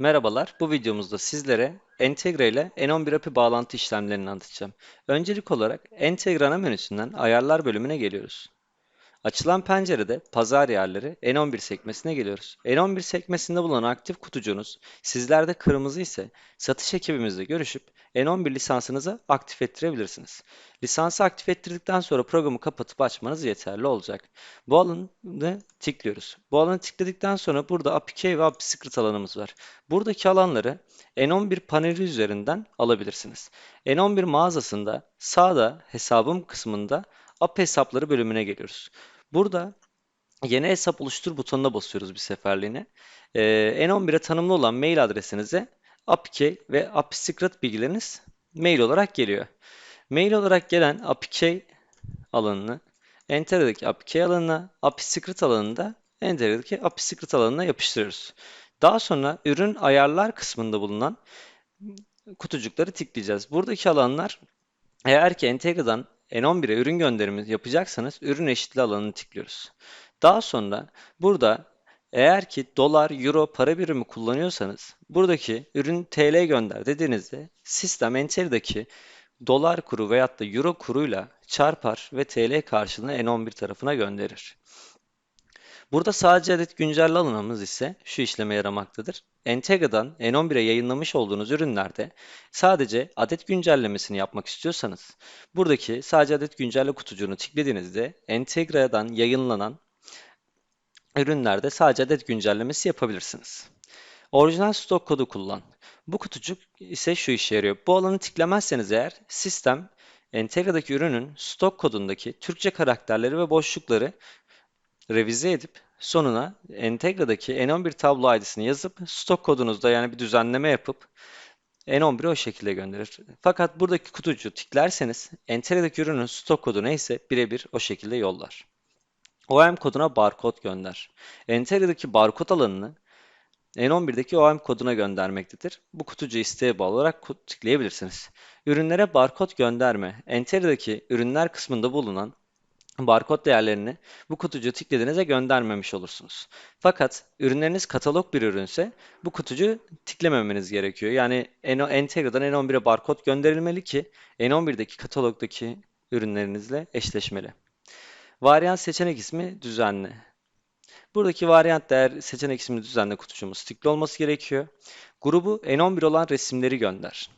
Merhabalar, bu videomuzda sizlere Entegre ile N11 API bağlantı işlemlerini anlatacağım. Öncelik olarak Entegre ana menüsünden Ayarlar bölümüne geliyoruz. Açılan pencerede pazar yerleri N11 sekmesine geliyoruz. N11 sekmesinde bulunan aktif kutucuğunuz sizlerde kırmızı ise satış ekibimizle görüşüp N11 lisansınızı aktif ettirebilirsiniz. Lisansı aktif ettirdikten sonra programı kapatıp açmanız yeterli olacak. Bu alanı tıklıyoruz. Bu alanı tıkladıktan sonra burada API ve API Secret alanımız var. Buradaki alanları N11 paneli üzerinden alabilirsiniz. N11 mağazasında sağda hesabım kısmında API hesapları bölümüne geliyoruz. Burada yeni hesap oluştur butonuna basıyoruz bir seferliğine. Ee, N11'e tanımlı olan mail adresinize API ve API Secret bilgileriniz mail olarak geliyor. Mail olarak gelen API alanını Enter'deki API alanına, API Secret alanında Enter'deki API Secret alanına yapıştırıyoruz. Daha sonra ürün ayarlar kısmında bulunan kutucukları tıklayacağız. Buradaki alanlar eğer ki Entegre'dan N11'e ürün gönderimi yapacaksanız ürün eşitli alanını tıklıyoruz. Daha sonra burada eğer ki dolar, euro para birimi kullanıyorsanız buradaki ürün TL gönder dediğinizde sistem Entegre'deki dolar kuru veyahut da euro kuruyla çarpar ve TL karşılığını N11 tarafına gönderir. Burada sadece adet güncelle alanımız ise şu işleme yaramaktadır. Entegre'dan N11'e yayınlamış olduğunuz ürünlerde sadece adet güncellemesini yapmak istiyorsanız buradaki sadece adet güncelle kutucuğunu tıkladığınızda Entegre'den yayınlanan ürünlerde sadece adet güncellemesi yapabilirsiniz. Orijinal stok kodu kullan. Bu kutucuk ise şu işe yarıyor. Bu alanı tıklamazsanız eğer sistem Entegre'deki ürünün stok kodundaki Türkçe karakterleri ve boşlukları revize edip sonuna Entegre'daki N11 tablo ID'sini yazıp stok kodunuzda yani bir düzenleme yapıp N11'i o şekilde gönderir. Fakat buradaki kutucuğu tiklerseniz Entegre'deki ürünün stok kodu neyse birebir o şekilde yollar. OEM koduna barkod gönder. Entegre'deki barkod alanını N11'deki OEM koduna göndermektedir. Bu kutucu isteğe bağlı olarak tıklayabilirsiniz. Ürünlere barkod gönderme. Entegre'deki ürünler kısmında bulunan barkod değerlerini bu kutucuğu tıkladığınızda göndermemiş olursunuz. Fakat ürünleriniz katalog bir ürünse bu kutucuğu tıklamameniz gerekiyor. Yani Entegre'dan N11'e barkod gönderilmeli ki N11'deki katalogdaki ürünlerinizle eşleşmeli. Varyant seçenek ismi düzenli. Buradaki varyant değer seçenek ismi düzenli kutucuğumuz tıklı olması gerekiyor. Grubu N11 olan resimleri gönder.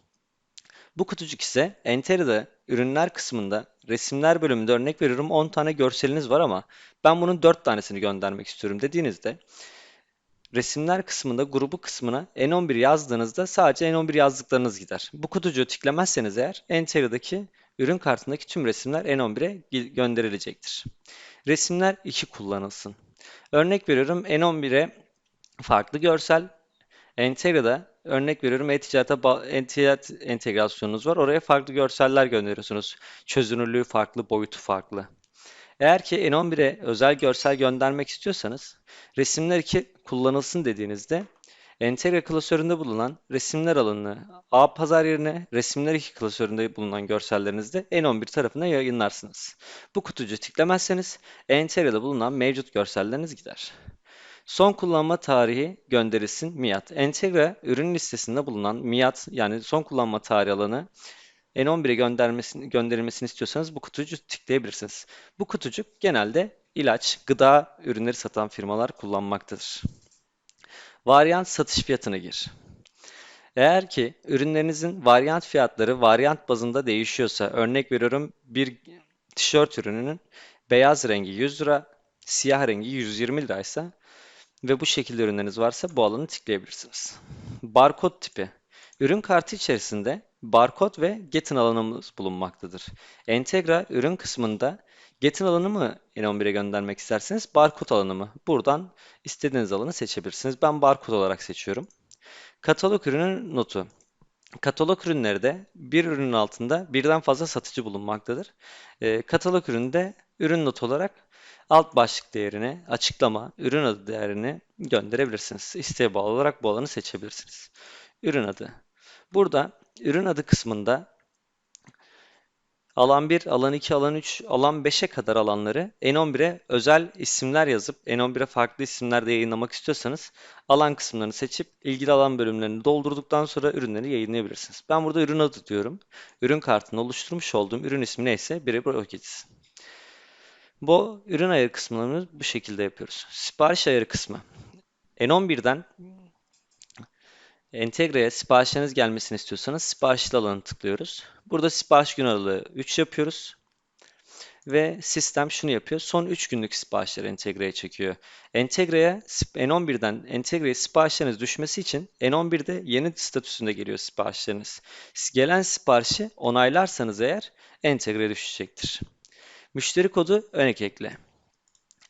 Bu kutucuk ise Enteri'de ürünler kısmında resimler bölümünde örnek veriyorum 10 tane görseliniz var ama ben bunun 4 tanesini göndermek istiyorum dediğinizde resimler kısmında grubu kısmına N11 yazdığınızda sadece N11 yazdıklarınız gider. Bu kutucuğu tıklamazsanız eğer Enteri'deki ürün kartındaki tüm resimler N11'e gönderilecektir. Resimler 2 kullanılsın. Örnek veriyorum N11'e farklı görsel, Entegre'de örnek veriyorum e-ticarete e-ticaret entegrasyonunuz var. Oraya farklı görseller gönderiyorsunuz. Çözünürlüğü farklı, boyutu farklı. Eğer ki N11'e özel görsel göndermek istiyorsanız resimler 2 kullanılsın dediğinizde Entegre klasöründe bulunan resimler alanını A pazar yerine resimler 2 klasöründe bulunan görsellerinizde N11 tarafına yayınlarsınız. Bu kutucu tıklamazsanız Entegre'de bulunan mevcut görselleriniz gider. Son kullanma tarihi gönderilsin MIAT. Entegre ürün listesinde bulunan MIAT yani son kullanma tarihi alanı N11'e göndermesini, gönderilmesini istiyorsanız bu kutucu tıklayabilirsiniz. Bu kutucuk genelde ilaç, gıda ürünleri satan firmalar kullanmaktadır. Varyant satış fiyatına gir. Eğer ki ürünlerinizin varyant fiyatları varyant bazında değişiyorsa, örnek veriyorum bir tişört ürününün beyaz rengi 100 lira, siyah rengi 120 liraysa ve bu şekilde ürünleriniz varsa bu alanı tıklayabilirsiniz. Barkod tipi. Ürün kartı içerisinde barkod ve getin alanımız bulunmaktadır. Entegra ürün kısmında getin alanı mı N11'e göndermek isterseniz barkod alanı mı? Buradan istediğiniz alanı seçebilirsiniz. Ben barkod olarak seçiyorum. Katalog ürünün notu. Katalog ürünleri bir ürünün altında birden fazla satıcı bulunmaktadır. E, katalog üründe ürün notu olarak alt başlık değerini, açıklama, ürün adı değerini gönderebilirsiniz. İsteğe bağlı olarak bu alanı seçebilirsiniz. Ürün adı. Burada ürün adı kısmında Alan 1, alan 2, alan 3, alan 5'e kadar alanları N11'e özel isimler yazıp N11'e farklı isimlerde yayınlamak istiyorsanız alan kısımlarını seçip ilgili alan bölümlerini doldurduktan sonra ürünleri yayınlayabilirsiniz. Ben burada ürün adı diyorum. Ürün kartını oluşturmuş olduğum ürün ismi neyse biri bu geçsin. Bu ürün ayarı kısımlarını bu şekilde yapıyoruz. Sipariş ayarı kısmı. N11'den Entegreye siparişleriniz gelmesini istiyorsanız siparişli alanı tıklıyoruz. Burada sipariş gün aralığı 3 yapıyoruz. Ve sistem şunu yapıyor. Son 3 günlük siparişleri entegreye çekiyor. Entegreye N11'den entegreye siparişleriniz düşmesi için N11'de yeni statüsünde geliyor siparişleriniz. Gelen siparişi onaylarsanız eğer entegreye düşecektir. Müşteri kodu örnek ekle.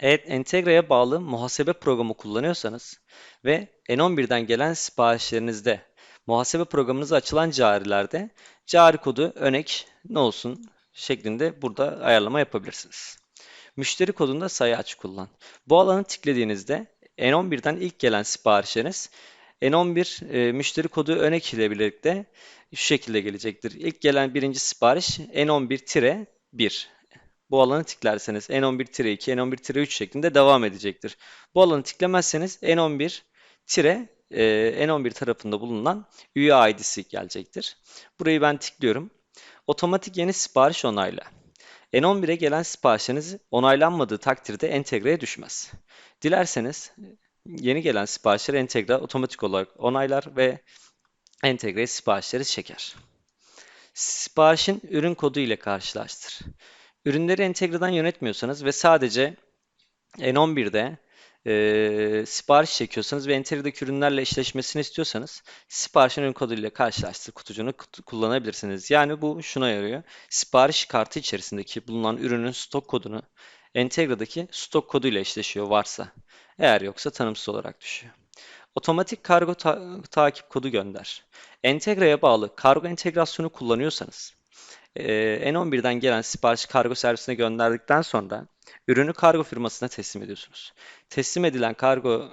Evet, entegreye bağlı muhasebe programı kullanıyorsanız ve N11'den gelen siparişlerinizde muhasebe programınıza açılan carilerde cari kodu örnek ne olsun şeklinde burada ayarlama yapabilirsiniz. Müşteri kodunda sayı aç kullan. Bu alanı tıkladığınızda N11'den ilk gelen siparişleriniz N11 e, müşteri kodu örnek ile birlikte şu şekilde gelecektir. İlk gelen birinci sipariş N11-1 bu alanı tiklerseniz N11-2, N11-3 şeklinde devam edecektir. Bu alanı tiklemezseniz N11 N11 tarafında bulunan üye ID'si gelecektir. Burayı ben tıklıyorum. Otomatik yeni sipariş onayla. N11'e gelen siparişiniz onaylanmadığı takdirde entegreye düşmez. Dilerseniz yeni gelen siparişleri entegre otomatik olarak onaylar ve entegre siparişleri çeker. Siparişin ürün kodu ile karşılaştır. Ürünleri entegreden yönetmiyorsanız ve sadece N11'de e, sipariş çekiyorsanız ve entegredeki ürünlerle eşleşmesini istiyorsanız siparişin ürün koduyla karşılaştır kutucuğunu kullanabilirsiniz. Yani bu şuna yarıyor. Sipariş kartı içerisindeki bulunan ürünün stok kodunu entegredeki stok koduyla eşleşiyor varsa. Eğer yoksa tanımsız olarak düşüyor. Otomatik kargo ta takip kodu gönder. Entegreye bağlı kargo entegrasyonu kullanıyorsanız N11'den gelen sipariş kargo servisine gönderdikten sonra ürünü kargo firmasına teslim ediyorsunuz. Teslim edilen kargo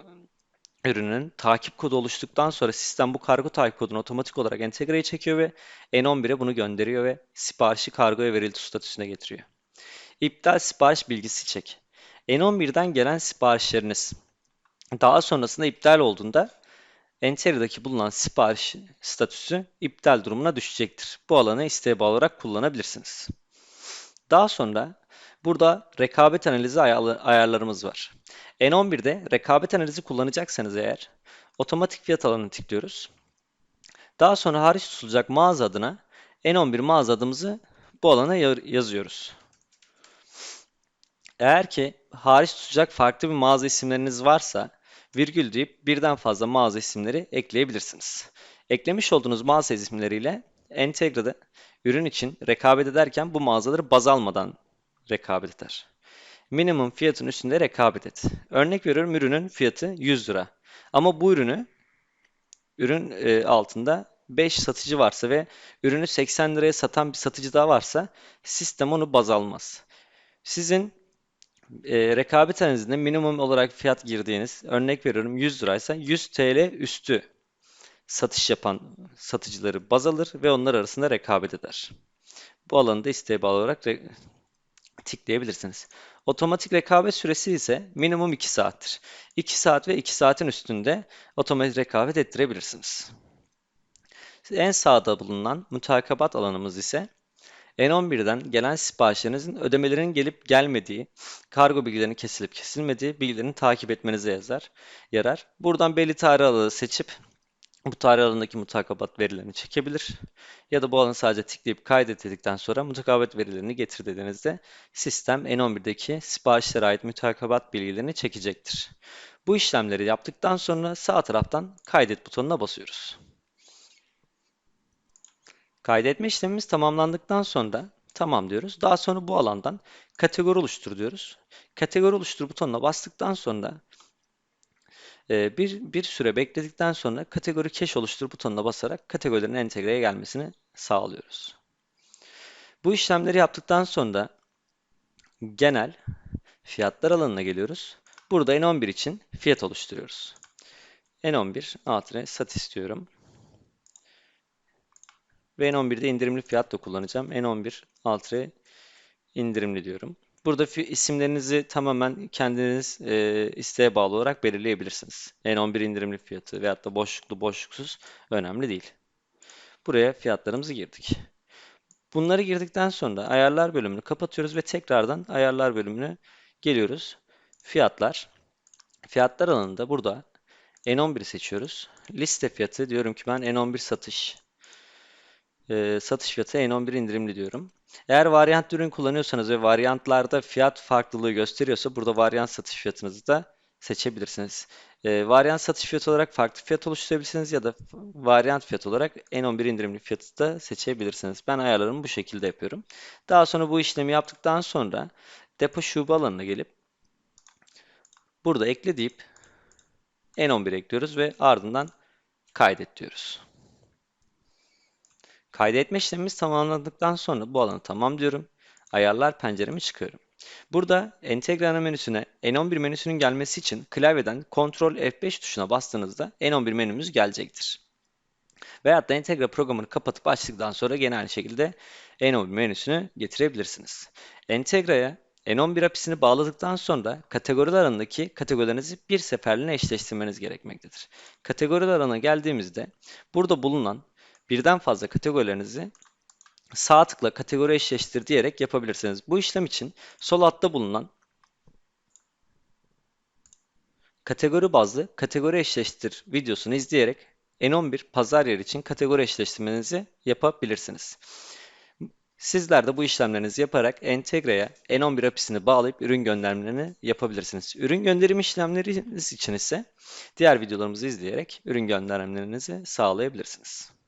ürünün takip kodu oluştuktan sonra sistem bu kargo takip kodunu otomatik olarak entegreye çekiyor ve N11'e bunu gönderiyor ve siparişi kargoya verildi statüsüne getiriyor. İptal sipariş bilgisi çek. N11'den gelen siparişleriniz daha sonrasında iptal olduğunda Enteri'deki bulunan sipariş statüsü iptal durumuna düşecektir. Bu alanı isteğe bağlı olarak kullanabilirsiniz. Daha sonra burada rekabet analizi ayarlarımız var. N11'de rekabet analizi kullanacaksanız eğer otomatik fiyat alanını tıklıyoruz. Daha sonra hariç tutulacak mağaza adına N11 mağaza adımızı bu alana yazıyoruz. Eğer ki hariç tutacak farklı bir mağaza isimleriniz varsa virgül deyip birden fazla mağaza isimleri ekleyebilirsiniz. Eklemiş olduğunuz mağaza isimleriyle entegrede ürün için rekabet ederken bu mağazaları baz almadan rekabet eder. Minimum fiyatın üstünde rekabet et. Örnek veriyorum ürünün fiyatı 100 lira. Ama bu ürünü ürün e, altında 5 satıcı varsa ve ürünü 80 liraya satan bir satıcı daha varsa sistem onu baz almaz. Sizin e, rekabet analizinde minimum olarak fiyat girdiğiniz örnek veriyorum 100 liraysa 100 TL üstü satış yapan satıcıları baz alır ve onlar arasında rekabet eder. Bu alanı isteğe bağlı olarak tıklayabilirsiniz. Otomatik rekabet süresi ise minimum 2 saattir. 2 saat ve 2 saatin üstünde otomatik rekabet ettirebilirsiniz. En sağda bulunan mutakabat alanımız ise N11'den gelen siparişlerinizin ödemelerinin gelip gelmediği, kargo bilgilerinin kesilip kesilmediği bilgilerini takip etmenize yazar, yarar. Buradan belli tarih aralığı seçip bu tarih aralığındaki mutakabat verilerini çekebilir. Ya da bu alanı sadece tıklayıp kaydet dedikten sonra mutakabat verilerini getir dediğinizde sistem N11'deki siparişlere ait mutakabat bilgilerini çekecektir. Bu işlemleri yaptıktan sonra sağ taraftan kaydet butonuna basıyoruz. Kaydetme işlemimiz tamamlandıktan sonra tamam diyoruz. Daha sonra bu alandan kategori oluştur diyoruz. Kategori oluştur butonuna bastıktan sonra e, bir, bir süre bekledikten sonra kategori cache oluştur butonuna basarak kategorilerin entegreye gelmesini sağlıyoruz. Bu işlemleri yaptıktan sonra genel fiyatlar alanına geliyoruz. Burada N11 için fiyat oluşturuyoruz. N11 A sat istiyorum ve N11'de indirimli fiyat da kullanacağım. N11 Ultra indirimli diyorum. Burada isimlerinizi tamamen kendiniz e, isteğe bağlı olarak belirleyebilirsiniz. N11 indirimli fiyatı veyahut da boşluklu boşluksuz önemli değil. Buraya fiyatlarımızı girdik. Bunları girdikten sonra ayarlar bölümünü kapatıyoruz ve tekrardan ayarlar bölümüne geliyoruz. Fiyatlar. Fiyatlar alanında burada N11'i seçiyoruz. Liste fiyatı diyorum ki ben N11 satış. Ee, satış fiyatı N11 indirimli diyorum. Eğer varyant ürün kullanıyorsanız ve varyantlarda fiyat farklılığı gösteriyorsa burada varyant satış fiyatınızı da seçebilirsiniz. Ee, varyant satış fiyatı olarak farklı fiyat oluşturabilirsiniz ya da varyant fiyat olarak N11 indirimli fiyatı da seçebilirsiniz. Ben ayarlarımı bu şekilde yapıyorum. Daha sonra bu işlemi yaptıktan sonra depo şube alanına gelip burada ekle deyip N11 ekliyoruz ve ardından kaydet diyoruz. Kaydetme işlemimiz tamamlandıktan sonra bu alanı tamam diyorum. Ayarlar penceremi çıkıyorum. Burada entegre ana menüsüne N11 menüsünün gelmesi için klavyeden Ctrl F5 tuşuna bastığınızda N11 menümüz gelecektir. Veyahut da entegre programını kapatıp açtıktan sonra gene aynı şekilde N11 menüsünü getirebilirsiniz. Entegre'ye N11 apisini bağladıktan sonra kategoriler alanındaki kategorilerinizi bir seferliğine eşleştirmeniz gerekmektedir. Kategoriler alanına geldiğimizde burada bulunan birden fazla kategorilerinizi sağ tıkla kategori eşleştir diyerek yapabilirsiniz. Bu işlem için sol altta bulunan kategori bazlı kategori eşleştir videosunu izleyerek N11 pazar yeri için kategori eşleştirmenizi yapabilirsiniz. Sizler de bu işlemlerinizi yaparak entegreye N11 apisini bağlayıp ürün göndermelerini yapabilirsiniz. Ürün gönderim işlemleriniz için ise diğer videolarımızı izleyerek ürün göndermelerinizi sağlayabilirsiniz.